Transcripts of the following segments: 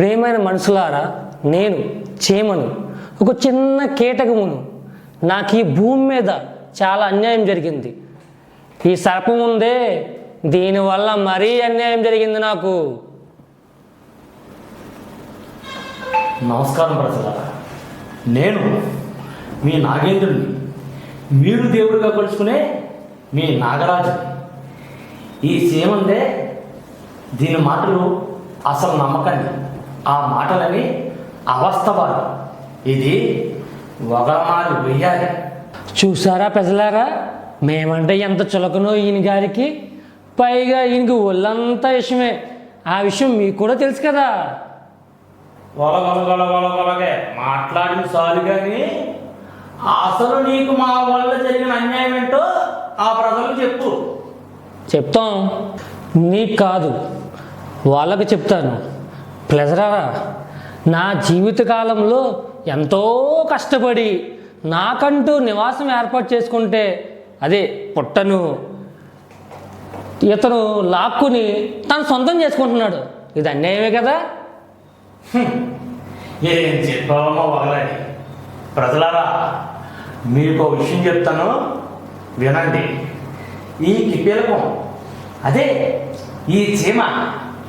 ప్రేమైన మనసులారా నేను చీమను. ఒక చిన్న కీటకమును. నాకు ఈ భూమి మీద చాలా అన్యాయం జరిగింది. ఈ సర్పం ఉందే దీనివల్ల మరీ అన్యాయం జరిగింది నాకు. నమస్కారం ప్రజలారా. నేను మీ నాగేంద్రుడిని మీరు దేవుడిగా కొలుచుకునే మీ నాగరాజు ఈ సీమందే దీని మాటలు అసలు నమ్మకండి. ఆ మాటలని అవాస్తవాలు. ఇది ఒకమారి వెయ్యాలి. చూసారా ప్రజలారా మేమంటే ఎంత చులకనో ఈయన గారికి. పైగా ఈయనకి ఒళ్ళంతా విషయమే. ఆ విషయం మీకు కూడా తెలుసు కదా. మాట్లాడిన చాలు కానీ అసలు నీకు మా వల్ల జరిగిన అన్యాయం ఏంటో ఆ ప్రజలకు చెప్పు. చెప్తాం. నీకు కాదు. వాళ్ళకి చెప్తాను. ప్లెజరారా నా జీవితకాలంలో ఎంతో కష్టపడి నాకంటూ నివాసం ఏర్పాటు చేసుకుంటే అదే పుట్టను ఇతను లాక్కుని తను సొంతం చేసుకుంటున్నాడు. ఇది అన్యాయమే కదా? ఏం చెప్పావమ్మా వదలండి ప్రజలారా మీకు ఒక విషయం చెప్తాను. వినండి. ఈ కిపేలకం అదే ఈ చీమ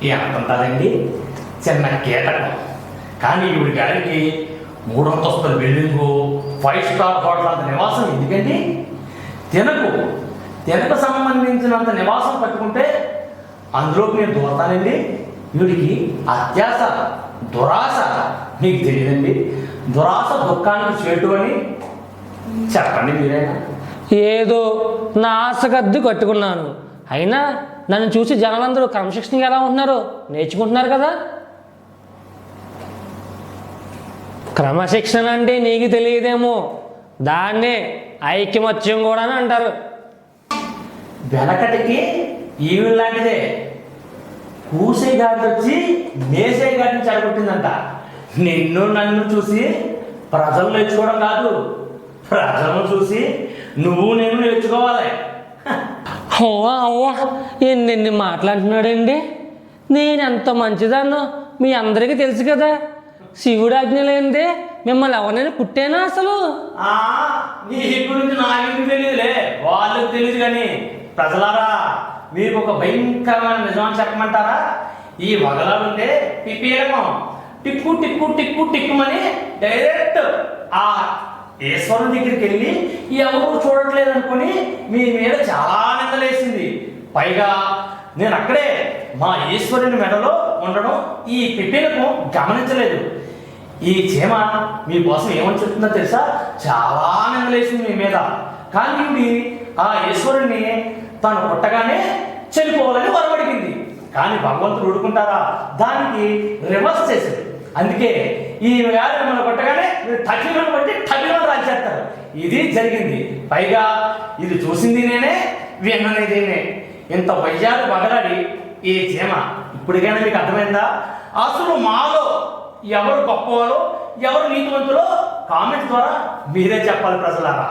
ఎంత ఉంటుందండి చిన్న కీటకం కానీ ఇవి గారికి మూడంతస్తుల బిల్డింగు ఫైవ్ స్టార్ హోటల్ అంత నివాసం ఎందుకండి? తినకు. తినకు సంబంధించినంత నివాసం పట్టుకుంటే అందులోకి నేను దూరతానండి? వీడికి అత్యాస దురాశ మీకు తెలియదండి? దురాశ దుఃఖానికి చేటు అని చెప్పండి మీరైనా. ఏదో నా ఆశగద్దు కట్టుకున్నాను. అయినా నన్ను చూసి జనాలందరూ క్రమశిక్షణగా ఎలా ఉంటున్నారు నేర్చుకుంటున్నారు కదా? క్రమశిక్షణ అంటే నీకు తెలియదేమో. దాన్నే ఐక్యమత్యం కూడా అని అంటారు. వెనకటికి ఈవి లాంటిదే. కూసే గాడి వచ్చి మేసే గాడిని చెడగొట్టిందంట నిన్ను నన్ను చూసి ప్రజలు నేర్చుకోవడం కాదు. ప్రజలను చూసి నువ్వు నేను నేర్చుకోవాలి. అవ్వా అవ్వా ఎన్నెన్ని మాట్లాడుతున్నాడండి నేను ఎంత మంచిదాన్నో మీ అందరికీ తెలుసు కదా. శివుడు ఆజ్ఞ లేనిదే మిమ్మల్ని ఎవరినైనా పుట్టేనా అసలు? ఆ నీ గురించి నాకేం తెలియదులే వాళ్ళకి తెలియదు కానీ ప్రజలారా మీకు ఒక భయంకరమైన నిజం చెప్పమంటారా? ఈ వగలాలు ఉంటే పిపీలకం టిక్కు టిక్కు టిక్కు టిక్కుమని డైరెక్ట్ ఆ ఈశ్వరుని దగ్గరికి వెళ్ళి ఎవరు చూడట్లేదు అనుకుని మీ మీద చాలా నిందలేసింది. పైగా నేను అక్కడే మా ఈశ్వరుని మెడలో ఉండడం ఈ పిపీలకు గమనించలేదు. ఈ చీమ మీకోసం ఏమని చెప్తుందో తెలుసా? చాలా నిందలేసింది మీ మీద. కానీ ఇవి ఆ ఈశ్వరుణ్ణి తను పుట్టగానే చనిపోవాలని వరవడిగింది కానీ భగవంతుడు ఊడుకుంటారా దానికి రివర్స్ చేసింది అందుకే ఈ వ్యాధి మిమ్మల్ని కొట్టగానే మీరు తగిలిన బట్టి తగిలిన రాజేస్తారు. ఇది జరిగింది. పైగా ఇది చూసింది నేనే విన్నది నేనే. ఇంత వయ్యాలు బగలాడి ఈ చీమ ఇప్పటికైనా మీకు అర్థమైందా? అసలు మాలో ఎవరు గొప్పవారో ఎవరు నీతివంతులో కామెంట్స్ ద్వారా మీరే చెప్పాలి ప్రజలారా.